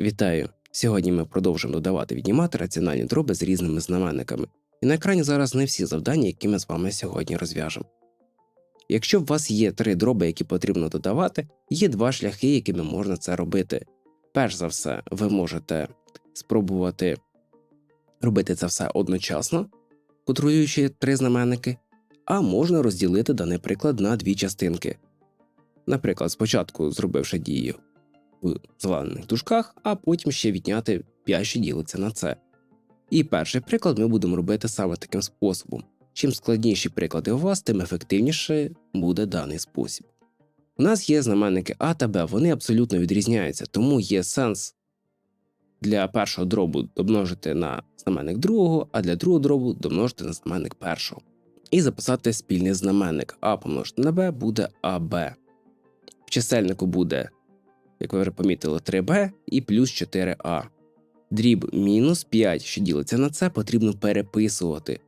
Вітаю! Сьогодні ми продовжимо додавати віднімати раціональні дроби з різними знаменниками. І на екрані зараз не всі завдання, які ми з вами сьогодні розв'яжемо. Якщо у вас є три дроби, які потрібно додавати, є два шляхи, якими можна це робити. Перш за все, ви можете спробувати робити це все одночасно, контролюючи три знаменники, а можна розділити даний приклад на дві частинки. Наприклад, спочатку зробивши дію в зелених дужках, а потім ще відняти 5, що ділиться на це. І перший приклад ми будемо робити саме таким способом. Чим складніші приклади у вас, тим ефективніше буде даний спосіб. У нас є знаменники А та Б, вони абсолютно відрізняються, тому є сенс для першого дробу домножити на знаменник другого, а для другого дробу домножити на знаменник першого. І записати спільний знаменник А помножити на Б буде АБ. В чисельнику буде як ви вже помітили, 3b і плюс 4a. Дріб мінус 5, що ділиться на це, потрібно переписувати.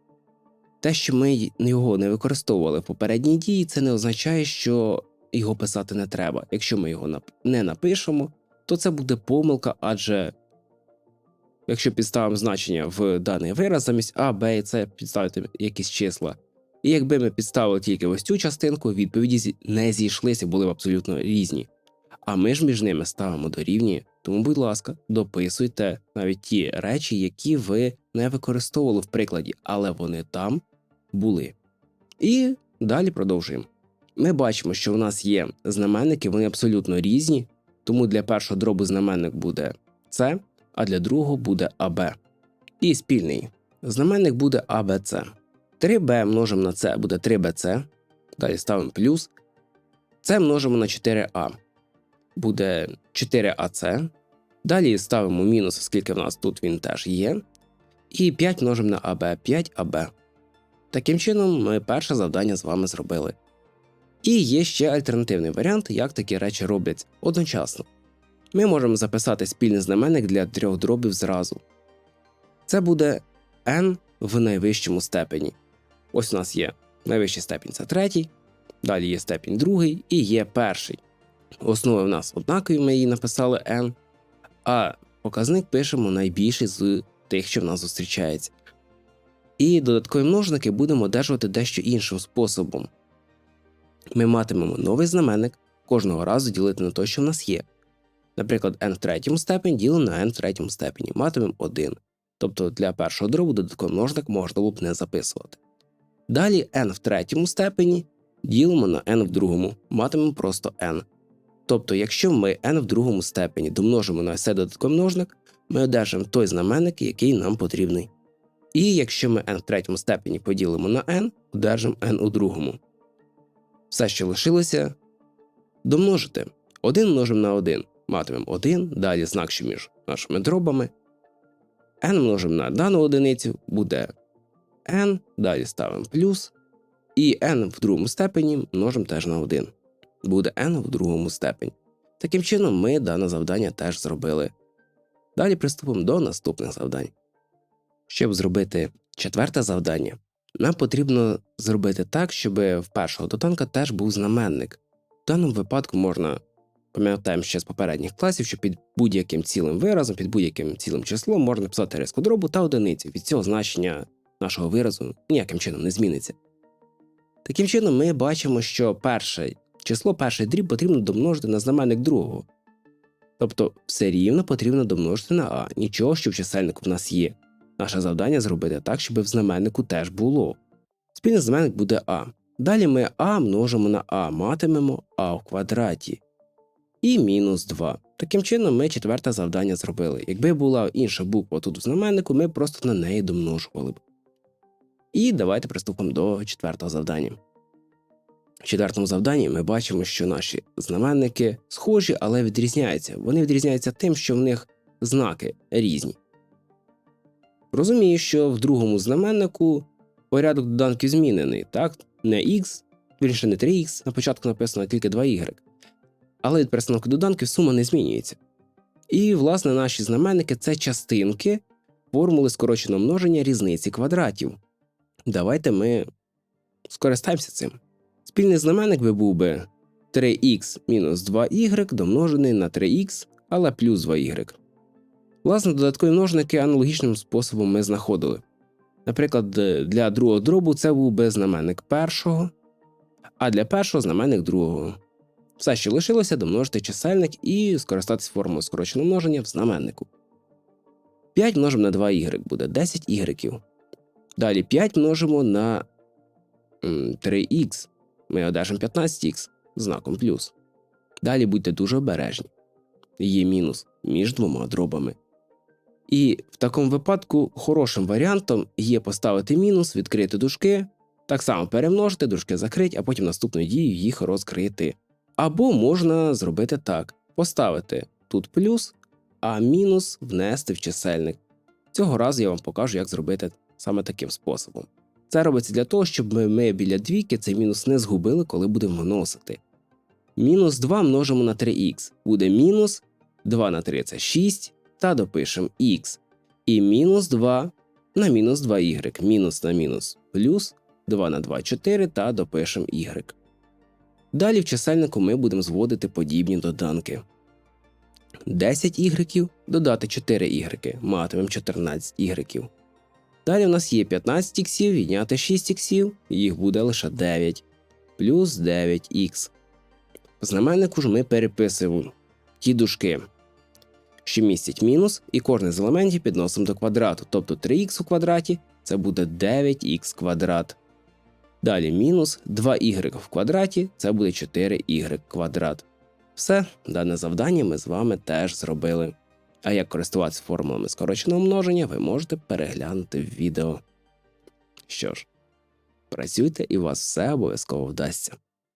Те, що ми його не використовували в попередній дії, це не означає, що його писати не треба. Якщо ми його не напишемо, то це буде помилка, адже якщо підставимо значення в даний вираз замість А, Б і С підставити якісь числа. І якби ми підставили тільки ось цю частинку, відповіді не зійшлися, були б абсолютно різні а ми ж між ними ставимо дорівнює. Тому, будь ласка, дописуйте навіть ті речі, які ви не використовували в прикладі, але вони там були. І далі продовжуємо. Ми бачимо, що в нас є знаменники, вони абсолютно різні, тому для першого дробу знаменник буде С, а для другого буде АБ. І спільний знаменник буде АБЦ. 3b множимо на С буде 3bc. Далі ставимо плюс. Це множимо на 4а буде 4АЦ. Далі ставимо мінус, оскільки в нас тут він теж є. І 5 множимо на АБ, 5АБ. Таким чином, ми перше завдання з вами зробили. І є ще альтернативний варіант, як такі речі робляться одночасно. Ми можемо записати спільний знаменник для трьох дробів зразу. Це буде n в найвищому степені. Ось у нас є найвищий степінь це третій, далі є степінь другий і є перший. Основи в нас однакові, ми її написали n, а показник пишемо найбільший з тих, що в нас зустрічається. І додаткові множники будемо одержувати дещо іншим способом. Ми матимемо новий знаменник кожного разу ділити на те, що в нас є. Наприклад, n в третьому степені ділимо на n в третьому степені, матимемо 1. Тобто для першого дробу додатковий множник можна було б не записувати. Далі n в третьому степені ділимо на n в другому, матимемо просто n. Тобто, якщо ми n в другому степені домножимо на все додатковий множник, ми одержимо той знаменник, який нам потрібний. І якщо ми n в третьому степені поділимо на n, одержимо n у другому. Все, що лишилося, домножити. 1 множимо на 1, матимемо 1, далі знак, що між нашими дробами. n множимо на дану одиницю, буде n, далі ставимо плюс, і n в другому степені множимо теж на 1 буде n в другому степені. Таким чином, ми дане завдання теж зробили. Далі приступимо до наступних завдань. Щоб зробити четверте завдання, нам потрібно зробити так, щоб в першого доданка теж був знаменник. В даному випадку можна, пам'ятаємо ще з попередніх класів, що під будь-яким цілим виразом, під будь-яким цілим числом можна писати риску дробу та одиницю. Від цього значення нашого виразу ніяким чином не зміниться. Таким чином, ми бачимо, що перший Число перший дріб потрібно домножити на знаменник другого. Тобто все рівно потрібно домножити на А, нічого, що в чисельнику в нас є. Наше завдання зробити так, щоб в знаменнику теж було. Спільний знаменник буде А. Далі ми А множимо на А, матимемо А в квадраті. І мінус 2. Таким чином, ми четверте завдання зробили. Якби була інша буква тут в знаменнику, ми просто на неї домножували б. І давайте приступимо до четвертого завдання. В четвертому завданні ми бачимо, що наші знаменники схожі, але відрізняються. Вони відрізняються тим, що в них знаки різні. Розумію, що в другому знаменнику порядок доданків змінений, так? Не x, більше не 3х, на початку написано тільки 2y. Але від перестановки доданків сума не змінюється. І, власне, наші знаменники це частинки формули скороченого множення різниці квадратів. Давайте ми скористаємося цим. Спільний знаменник би був би 3х мінус 2y домножений на 3х, але плюс 2y. Власне, додаткові множники аналогічним способом ми знаходили. Наприклад, для другого дробу це був би знаменник першого, а для першого знаменник другого. Все, що лишилося, домножити чисельник і скористатися формулою скороченого множення в знаменнику. 5 множимо на 2y буде 10 y. Далі 5 множимо на 3х. Ми одержимо 15х знаком плюс. Далі будьте дуже обережні. Є мінус між двома дробами. І в такому випадку хорошим варіантом є поставити мінус, відкрити дужки, так само перемножити, дужки закрити, а потім наступною дією їх розкрити. Або можна зробити так: поставити тут плюс, а мінус внести в чисельник. Цього разу я вам покажу, як зробити саме таким способом. Це робиться для того, щоб ми, біля двійки цей мінус не згубили, коли будемо вносити. Мінус 2 множимо на 3х. Буде мінус 2 на 3 це 6, та допишемо х. І мінус 2 на мінус 2y. Мінус на мінус плюс 2 на 2 4 та допишемо y. Далі в чисельнику ми будемо зводити подібні доданки. 10 ігреків додати 4 ігреки, матимемо 14 ігреків. Далі у нас є 15 іксів, відняти 6 іксів, їх буде лише 9, плюс 9х. В знаменнику ж ми переписуємо ті дужки, що містять мінус, і кожен з елементів підносимо до квадрату, тобто 3х у квадраті це буде 9х квадрат. Далі мінус 2y в квадраті це буде 4y квадрат. Все, дане завдання ми з вами теж зробили. А як користуватися формулами скороченого множення, ви можете переглянути в відео. Що ж, працюйте і у вас все обов'язково вдасться.